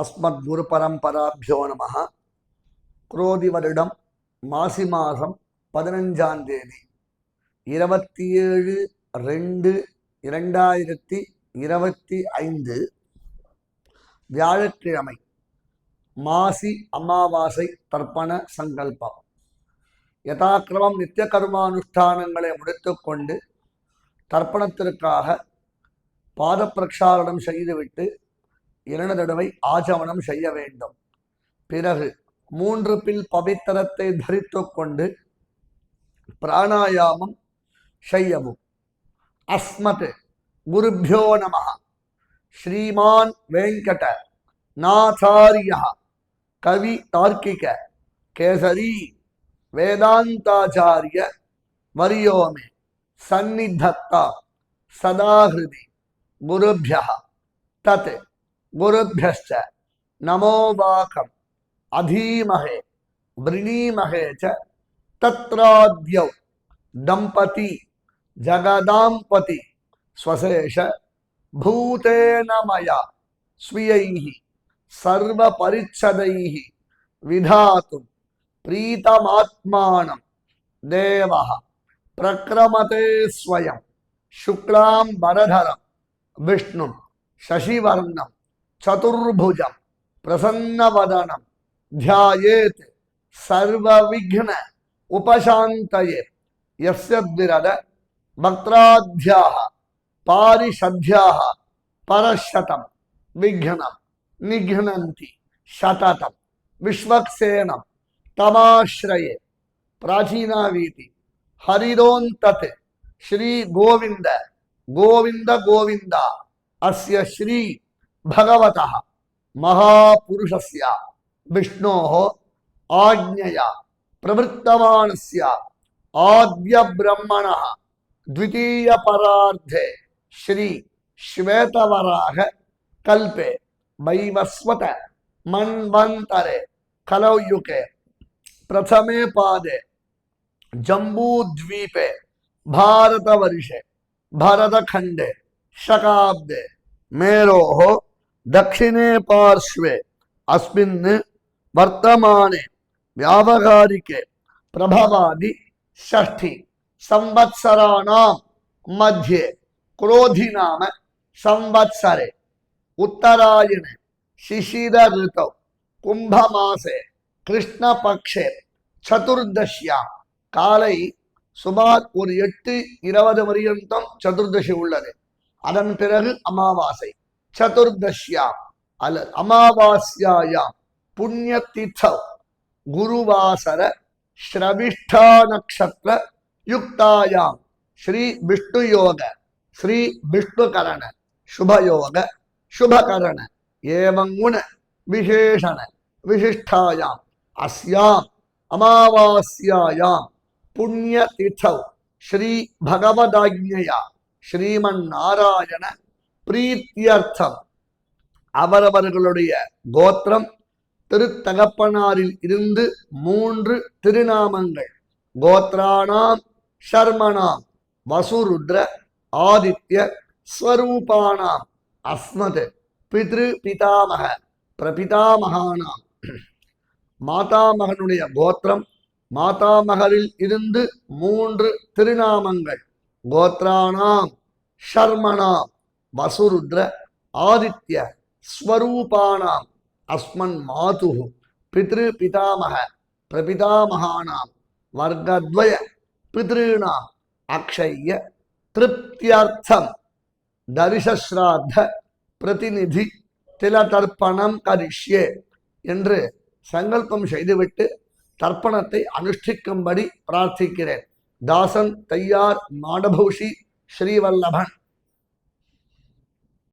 அஸ்மத் குரு பரம்பராபியோ நம குரோதி வருடம் மாசி மாதம் பதினஞ்சாம் தேதி. இருபத்தி ஏழு ரெண்டு இரண்டாயிரத்தி இருபத்தி ஐந்து. வியாழக்கிழமை மாசி அமாவாசை தர்ப்பண சங்கல்பம். யதாக்கிரமம் நித்திய கர்மானுஷ்டானங்களை முடித்துக்கொண்டு தர்ப்பணத்திற்காக பாத பிரக்ஷாரணம் செய்துவிட்டு இரண்டு தடவை ஆஜவனம் செய்ய வேண்டும். பிறகு மூன்று பில் பவித்திரத்தை தரித்து கொண்டு பிராணாயாமம் செய்யவும். அஸ்மத் குருபியோ நம. ஸ்ரீமான் வெங்கட நாச்சாரியா. கவி தார்க்கிக. கேசரி வேதாந்தாச்சாரிய. வரியோமே. சந்நிதத்தா. சதாஹிருதி. குருபிய தத். गुरुभ्यश्च नमो वाकम्। अधीमहे, वृणीमहे च तत्राद्यौ। दम्पती, जगदाम्पति, स्वशेष भूतेन मया, स्वीयैः, सर्वपरिच्छदैः विधातुं, प्रीतमात्मानं, देवः, प्रक्रमते स्वयं, शुक्लां, वरधरं, विष्णुं शशिवर्णं चतुर्भुजं प्रसन्नवदनं, ध्यायेत्, सर्वविघ्न उपशान्तये। यस्य द्विरद, वक्त्राध्याः पारिषद्याः परशतं विघ्नं निघ्नन्ति शततं विश्वक्सेनं तमाश्रये। प्राचीनावीति, हरिदोन्तत्, श्रीगोविन्द, गोविन्द गोविन्द, अस्य श्री भगवतः महापुरुषस्य विष्णोः आज्ञया प्रवृत्तमानस्य आद्यब्रह्मणः द्वितीयपरार्धे श्री श्वेतवराह कल्पे वैवस्वत मन्वन्तरे कलौयुके प्रथमे पादे जम्बूद्वीपे भारतवर्षे, भरतखण्डे शकाब्दे मेरोः दक्षिणे पार्श्वे अस्मिन् वर्तमाने व्यावहारिके प्रभवादि षष्ठि संवत्सराणां मध्ये क्रोधि नाम संवत्सरे उत्तरायणे शिशिर ऋतौ कुम्भमासे कृष्णपक्षे சதுர்தஷ்யா காலை சுமார் ஒரு எட்டு இருபது வரியந்தம் சதுர்தசி உள்ளது அதன் பிறகு அமாவாசை चतुर्दश्याम, अल अमावास्यायाम, पुण्यतिथौ, गुरुवासर श्रविष्ठा नक्षत्र युक्तायाम, श्री विष्णु योग श्री विष्णुकरण शुभ योग शुभकरण, एवं गुण विशेषण विशिष्टायाम अस्याम, अमावास्यायाम, पुण्यतिथौ, श्री भगवदाज्ञया, श्रीमन्नारायण பிரீத்தியர்த்தம். அவரவர்களுடைய கோத்திரம் திருத்தகப்பனாரில் இருந்து மூன்று திருநாமங்கள். கோத்ராணாம் ஷர்மனாம் வசுருத்ர ஆதித்ய ஸ்வரூபானாம் அஸ்மத் பித்ரு பிதாமக பிரபிதாமகானாம். மாதாமகனுடைய கோத்திரம் மாதாமகரில் இருந்து மூன்று திருநாமங்கள். கோத்ராணாம் ஷர்மணாம் வசுருத்ர ஆதித்ய ஸ்வரூபானாம் அஸ்மன் மாது பித்ரு பிதாமக பிரபிதாமகானாம் வர்க்கத்வய பித்ருணாம் அக்ஷய திருப்தியர்த்தம் தரிசஸ்ராத்த பிரதிநிதி தில தர்ப்பணம் கரிஷ்யே என்று சங்கல்பம் செய்துவிட்டு தர்ப்பணத்தை அனுஷ்டிக்கும்படி பிரார்த்திக்கிறேன். தாசன் தையார் மாடபூஷி ஸ்ரீவல்லபன்.